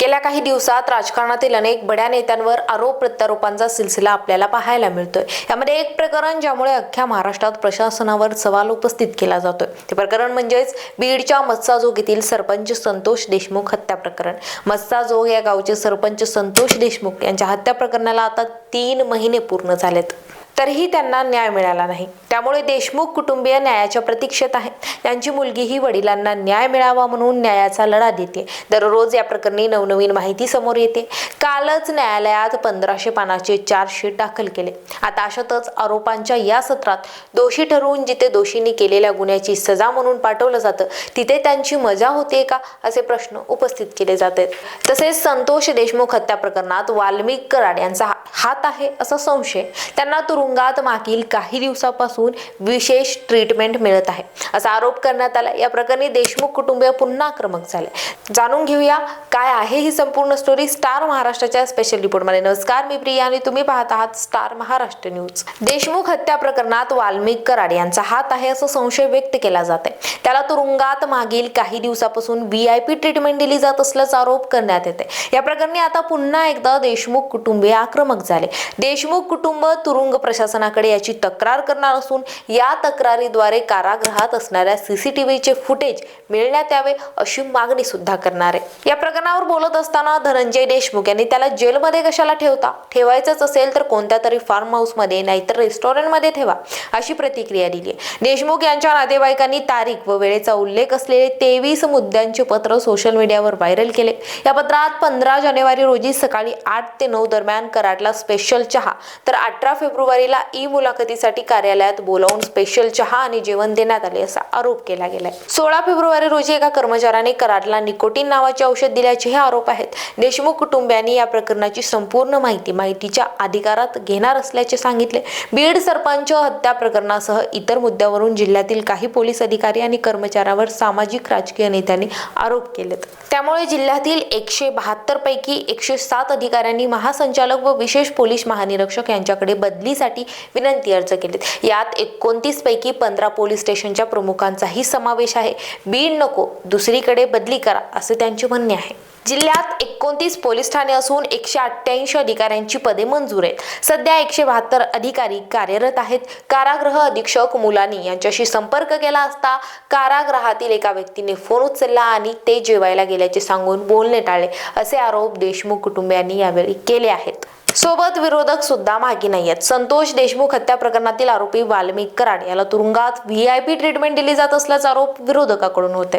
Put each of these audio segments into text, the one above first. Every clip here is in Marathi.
गेल्या काही दिवसात राजकारणातील अनेक बड्या नेत्यांवर आरोप प्रत्यारोपांचा सिलसिला आपल्याला पाहायला मिळतोय. यामध्ये एक प्रकरण ज्यामुळे अख्ख्या महाराष्ट्रात प्रशासनावर सवाल उपस्थित केला जातोय. ते प्रकरण म्हणजेच बीडच्या मस्साजोग येथील सरपंच संतोष देशमुख हत्या प्रकरण. मस्साजोग या गावचे सरपंच संतोष देशमुख यांच्या हत्या प्रकरणाला आता तीन महिने पूर्ण झालेत. तरीही त्यांना न्याय मिळाला नाही. त्यामुळे देशमुख कुटुंबीय न्यायाच्या प्रतीक्षेत आहेत त्यांची मुलगीही वडिलांना न्याय मिळावा म्हणून न्यायाचा लढा देते. दररोज या प्रकरणी नवनवीन माहिती समोर येते. कालच न्यायालयात पंधराशे पानाचे चार्जशीट दाखल केले. आता अशातच आरोपांच्या या सत्रात दोषी ठरवून जिथे दोषींनी केलेल्या गुन्ह्याची सजा म्हणून पाठवलं जातं तिथे त्यांची मजा होते का? असे प्रश्न उपस्थित केले जात आहेत तसेच संतोष देशमुख हत्या प्रकरणात वाल्मिक कराड यांचा हात आहे असा संशय त्यांना तुरुंगात मागील काही दिवसापासून विशेष ट्रीटमेंट मिळत आहे. असा आरोप करण्यात आला. या प्रकरणी देशमुख कुटुंबीय पुन्हा आक्रमक झाले. जाणून घेऊया काय आहे ही संपूर्ण स्टोरी स्टार महाराष्ट्राच्या स्पेशल रिपोर्टमध्ये नमस्कार मी प्रिया आणि तुम्ही पाहत आहात स्टार महाराष्ट्र न्यूज. देशमुख हत्या प्रकरणात वाल्मिक कराड यांचा हात आहे असा संशय व्यक्त केला जात आहे. त्याला तुरुंगात मागील काही दिवसापासून व्ही आय पी ट्रीटमेंट दिली जात असल्याचा आरोप करण्यात येते या प्रकरणी आता पुन्हा एकदा देशमुख कुटुंबीय आक्रमक झाले. देशमुख कुटुंब तुरुंग प्रशासनाकडे याची तक्रार करणार असून या तक्रारीद्वारे कारागृहात असणाऱ्या सीसीटीव्हीचे फुटेज मिळण्यात यावे अशी मागणी सुद्धा करणार. आहे या प्रकरणावर बोलत असताना धनंजय देशमुख यांनी त्याला जेलमध्ये कशाला ठेवता? ठेवायचंच असेल तर कोणत्या तरी फार्म हाऊसमध्ये नाहीतर रेस्टॉरंटमध्ये ठेवा अशी प्रतिक्रिया दिली आहे. देशमुख यांच्या नातेवाईकांनी तारीख व वेळेचा उल्लेख असलेले तेवीस मुद्द्यांचे पत्र सोशल मीडियावर व्हायरल केले. या पत्रात पंधरा जानेवारी रोजी सकाळी आठ ते नऊ दरम्यान कराडला स्पेशल चहा. तर अठरा फेब्रुवारीला ई मुलाखतीसाठी कार्यालयात बोलावून स्पेशल चहा आणि जेवण देण्यात आले असा आरोप केला गेलाय. सोळा फेब्रुवारी रोजी एका कर्मचाऱ्याने कराडला निकोटीन नावाचे औषध दिल्याचे हे आरोप आहेत. देशमुख कुटुंबियांनी या प्रकरणाची संपूर्ण माहिती माहितीच्या अधिकारात घेणार असल्याचे सांगितले. बीड सरपंच हत्या प्रकरणासह इतर मुद्द्यावरून जिल्ह्यातील काही पोलीस अधिकारी आणि कर्मचाऱ्यावर सामाजिक राजकीय नेत्यांनी आरोप केलेत. त्यामुळे जिल्ह्यातील एकशे बहात्तर पैकी एकशे सात अधिकाऱ्यांनी महासंचालक व विशेष पोलीस महानिरीक्षक यांच्याकडे बदलीसाठी विनंती अर्ज केलेत. यात एकोणतीस पैकी पंधरा पोलीस स्टेशनच्या प्रमुखांचाही समावेश आहे. बीड नको दुसरीकडे बदली करा असे त्यांचे म्हणणे आहे. जिल्ह्यात एकोणतीस पोलीस ठाणे असून एकशे अठ्ठ्याऐंशी अधिकाऱ्यांची पदे मंजूर आहेत. सध्या एकशे बहात्तर अधिकारी कार्यरत आहेत. कारागृह अधीक्षक मुलानी यांच्याशी संपर्क केला असता कारागृहातील एका व्यक्तीने फोन उचलला आणि ते जेवायला गेल्याचे सांगून बोलणे टाळले असे आरोप देशमुख कुटुंबियांनी यावेळी केले आहेत. सोबत विरोधक सुद्धा मागे नाही आहेत संतोष देशमुख हत्या प्रकरणातील आरोपी वाल्मिक कराड याला तुरुंगात व्ही आय पी ट्रीटमेंट दिली जात असल्याचा आरोप विरोधकाकडून होते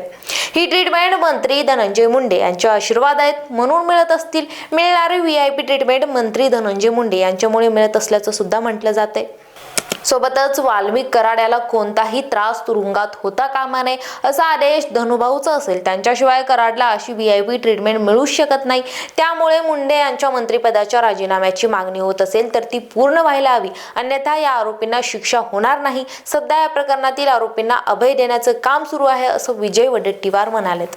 ही ट्रीटमेंट मंत्री धनंजय मुंडे यांचे आशीर्वाद आहेत. म्हणून मिळत असतील मिळणारी व्ही आय पी ट्रीटमेंट मंत्री धनंजय मुंडे यांच्यामुळे मिळत असल्याचं सुद्धा म्हटलं जाते सोबतच वाल्मिक कराड्याला कोणताही त्रास तुरुंगात होता कामा नये असा आदेश धनुभाऊचा असेल. त्यांच्याशिवाय कराडला अशी व्ही आय पी ट्रीटमेंट मिळूच शकत नाही. त्यामुळे मुंडे यांच्या मंत्रिपदाच्या राजीनाम्याची मागणी होत असेल तर ती पूर्ण व्हायला हवी. अन्यथा या आरोपींना शिक्षा होणार नाही. सध्या या प्रकरणातील आरोपींना अभय देण्याचं काम सुरू आहे असं विजय वडेट्टीवार म्हणालेत.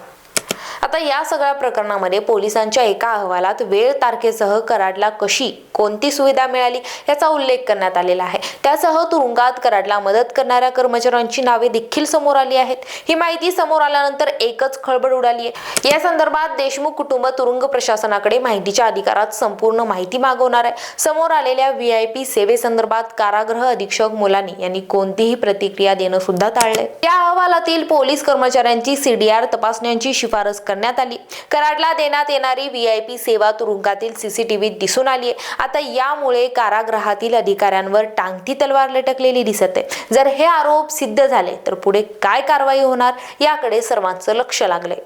आता या सगळ्या प्रकरणामध्ये पोलिसांच्या एका अहवालात वेळ तारखेसह कराडला कशी कोणती सुविधा मिळाली याचा उल्लेख करण्यात आलेला आहे. त्यासह तुरुंगात कराडला मदत करणाऱ्या कर्मचाऱ्यांची नावे देखील समोर आली आहेत. ही माहिती समोर आल्यानंतर एकच खळबळ उडाली आहे. या संदर्भात देशमुख कुटुंब तुरुंग प्रशासनाकडे माहितीच्या अधिकारात संपूर्ण माहिती मागवणार आहे. समोर आलेल्या व्ही आय पी सेवेसंदर्भात कारागृह अधीक्षक मुलानी यांनी कोणतीही प्रतिक्रिया देणं सुद्धा टाळले या अहवालातील पोलीस कर्मचाऱ्यांची सीडीआर तपासण्यांची शिफारस करण्यात आली. कराडला देण्यात येणारी व्ही आय पी सेवा तुरुंगातील सीसीटीव्हीत दिसून आली आहे आता यामुळे कारागृहातील अधिकाऱ्यांवर टांगती तलवार लटकलेली दिसत आहे. जर हे आरोप सिद्ध झाले तर पुढे काय कारवाई होणार? याकडे सर्वांचं लक्ष लागलंय.